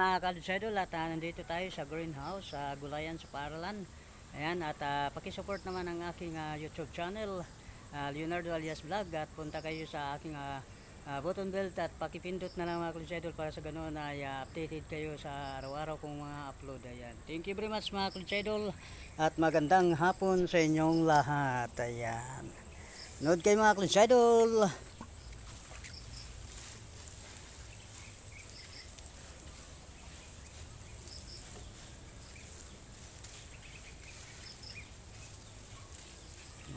mga kalidsadol at ah, nandito tayo sa greenhouse sa Gulayan sa Paralan. Ayan at uh, pakisupport naman ang aking ah, YouTube channel ah, Leonardo Alias Vlog at punta kayo sa aking ah, ah, button belt at pakipindot na lang mga kalidsadol para sa ganoon ay ah, updated kayo sa araw-araw kong mga upload. Ayan. Thank you very much mga kalidsadol at magandang hapon sa inyong lahat. Ayan. Nood kayo mga kalidsadol.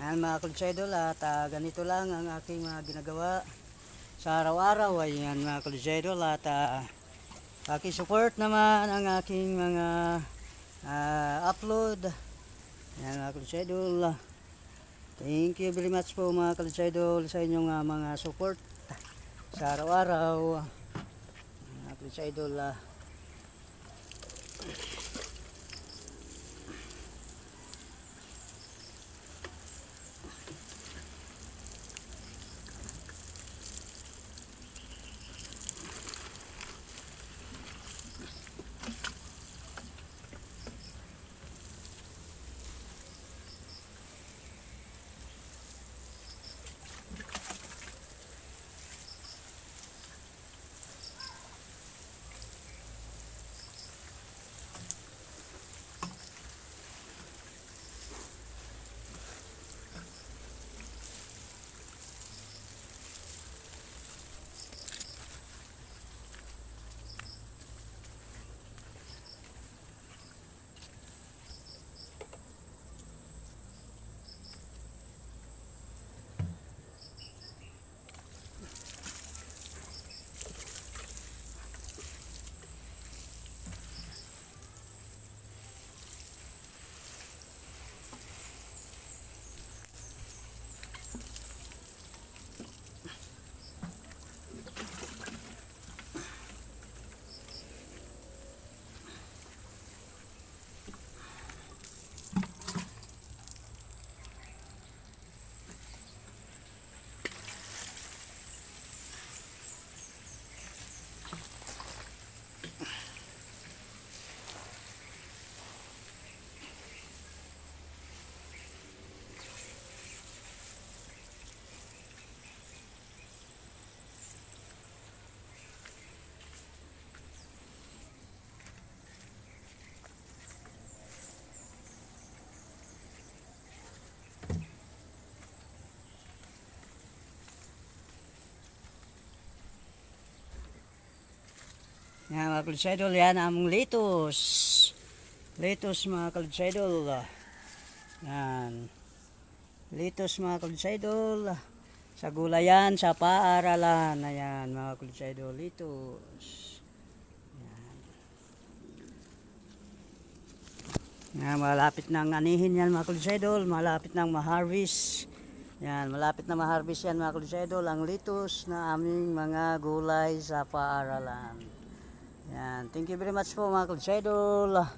Yan mga kulsidol at ah, ganito lang ang aking mga ginagawa sa araw-araw. Ayan mga kulsidol at uh, support naman ang aking mga ah, upload. Yan mga kulsidol. Thank you very much po mga kulsidol sa inyong ah, mga support sa araw-araw. Mga kulsidol. ah. Yan mga kalidsadol, yan ang litos. Litos mga kalidsadol. Yan. Litos mga kalidsadol. Sa gulayan, sa paaralan. Ayan mga kalidsadol, litos. Yan. Yan, malapit nang anihin yan mga kalidsadol. Malapit nang ma-harvest. Yan, malapit na ma-harvest yan mga kalidsadol. Ang litos na aming mga gulay sa paaralan. Yan, thank you very much po mga kalsidol.